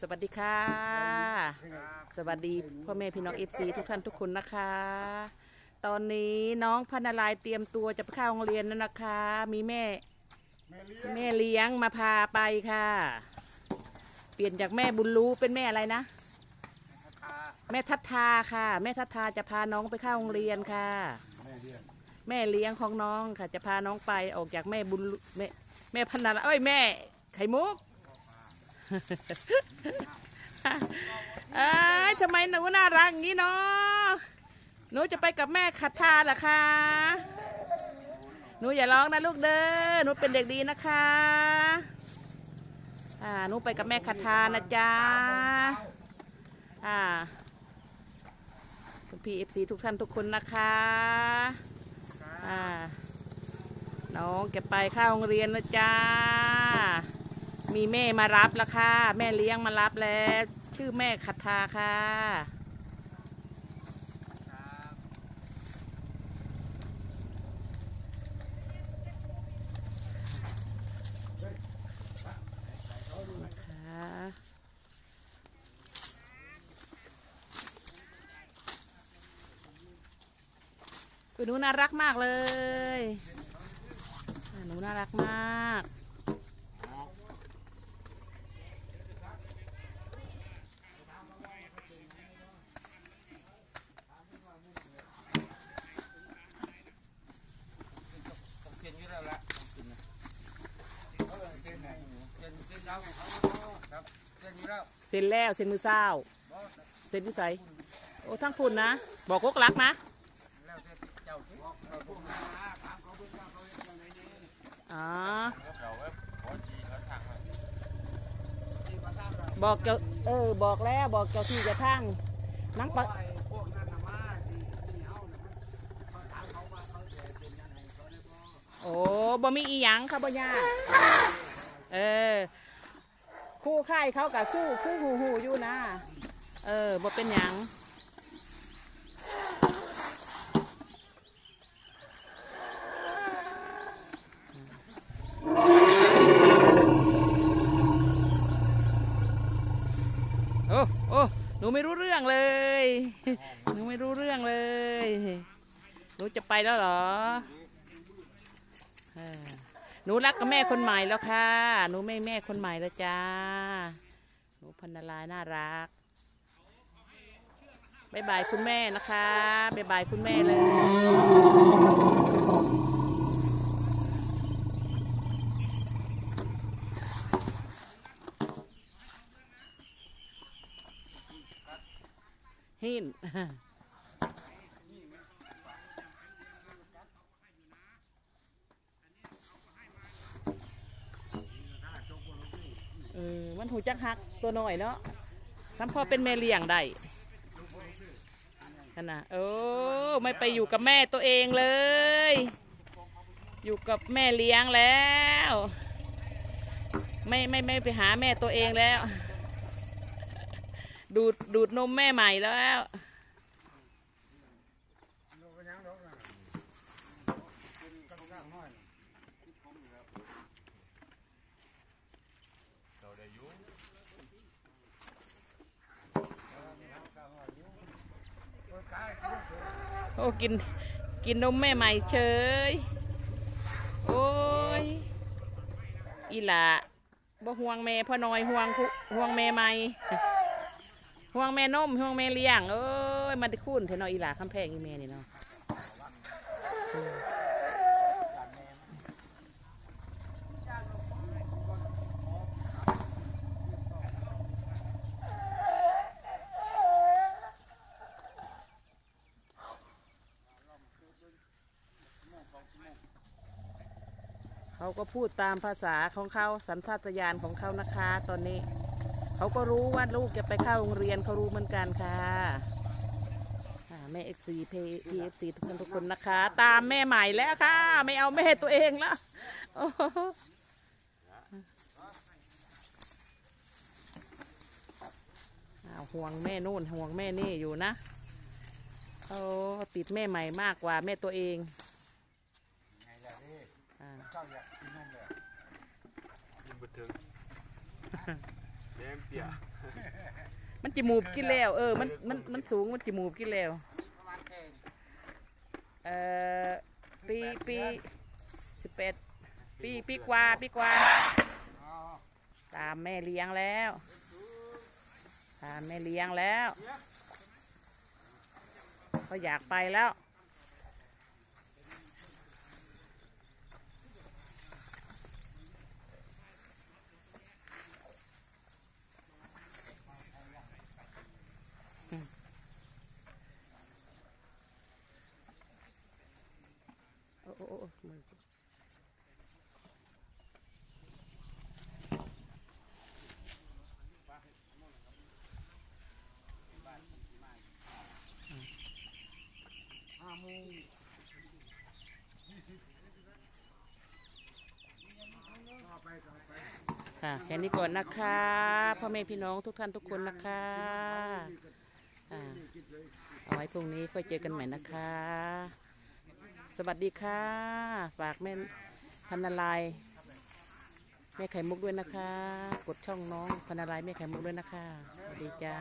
สวัสดีค่ะ สวัสดีพ่อแม่พี่น้องเอฟซีทุกท่านทุกคนนะคะ ตอนนี้น้องพันนารายเตรียมตัวจะไปเข้าโรงเรียนแล้วนะคะ มีแม่ แม่เลี้ยงมาพาไปค่ะ เปลี่ยนจากแม่บุญรู้เป็นแม่อะไรนะ แม่ทัศทาค่ะ แม่ทัศทาจะพาน้องไปเข้าโรงเรียนค่ะ แม่เลี้ยงของน้องค่ะจะพาน้องไปออกจากแม่บุญรู้แม่ แม่พันนาราเอ้ยแม่ ไข่มุกเอ้ยทำไมหนูน่ารักอย่างนี้เนาะหนูจะไปกับแม่ขัดทาเหรอคะหนูอย่าร้องนะลูกเด้อหนูเป็นเด็กดีนะคะอ่าหนูไปกับแม่ขัดทานะจ๊ะอ่าคุณพี่เอฟซีทุกท่านทุกคนนะคะอ่า น้องจะไปเข้าโรงเรียนนะจ๊ะมีแม่มารับแล้วค่ะ แม่เลี้ยงมารับแล้ว ชื่อแม่คัทาค่ะนะคะอุ๊ยหนูน่ารักมากเลย น่ารักมากเขียนอยู่แล้วเออเขียนไหนเขียนเขียนแล้วครับเขียนอยู่แล้วเซ็นแล้วเซ็นมือเศร้าบ่เซ็นวิสัยโอ้ทั้งพุ่นนะ บอกกกรักนะ แล้วเจ้า บอกเจ้าเออ บอกแล้วบอกเจ้าที่เจะทั้งนังปะพวกนั้นน่ะมาที่ที่เฮาน่ะมันเขาถามเขาว่าเขาจะเป็นยังไงเขาได้บ่โอ้บ่มีอีหยังค่ะบ่ยากเออ คู่ค่ายเขากับคู่คู่หูหูอยู่นะ เออบ่เป็นหยัง โอ้โอ้หนูไม่รู้เรื่องเลย หนูไม่รู้เรื่องเลยหนูจะไปแล้วเหรอหนูรักกับแม่คนใหม่แล้วค่ะ หนูไม่แม่คนใหม่แล้วจ้า หนูพันนลายน่ารักบายบายคุณแม่นะคะบายบายคุณแม่เลย หินเออมันหูจักฮักตัวหน่อยเนาะซ้ำพอเป็นแม่เลี้ยงได้ขนาดโอ้ไม่ไปอยู่กับแม่ตัวเองเลย อยู่กับแม่เลี้ยงแล้ว ไม่ไม่ไม่ไปหาแม่ตัวเองแล้ว ดูดดูดนมแม่ใหม่แล้วโอ้กินกินนมแม่ใหม่เฉย โอ้ย อีหละบ่ห่วงแม่พ่อน้อยห่วงห่วงแม่ใหม่ ห่วงแม่นมห่วงแม่เลี้ยงเอ้ยมันได้คุ้นเถนอีหลาคำแพงอีแม่นี่เนาะเขาก็พูดตามภาษาของเขาสัญชาตญาณของเขานะคะตอนนี้ เขาก็รู้ว่าลูกจะไปเข้าโรงเรียนเขารู้เหมือนกันค่ะแม่เอ็กซีพีเอฟซีทุกคนทุกคนนะคะ ตามแม่ใหม่แล้วค่ะ ไม่เอาแม่ตัวเองแล้วห่วงแม่นู่นห่วงแม่นี่อยู่นะโอ้ติดแม่ใหม่มากกว่าแม่ตัวเองอ่า แดงเปียมันจิมูบกินแล้ว เออ มัน มัน มันสูง มันจิมูบกินแล้ว เอ่อ ปี ปีสิบแปดปี ปีกว่า ปีกว่า ตามแม่เลี้ยงแล้ว ตามแม่เลี้ยงแล้ว เขาอยากไปแล้ว โอ้มือห้าโมงค่ะแค่นี้ก่อนนะคะพ่อแม่พี่น้องทุกท่านทุกคนนะคะอ่าเอาไว้พรุ่งนี้ค่อยเจอกันใหม่นะคะ สวัสดีค่ะ ฝากแม่พันนาลายแม่ไข่มุกด้วยนะคะ กดช่องน้องพันนาลายแม่ไข่มุกด้วยนะคะ สวัสดีจ้า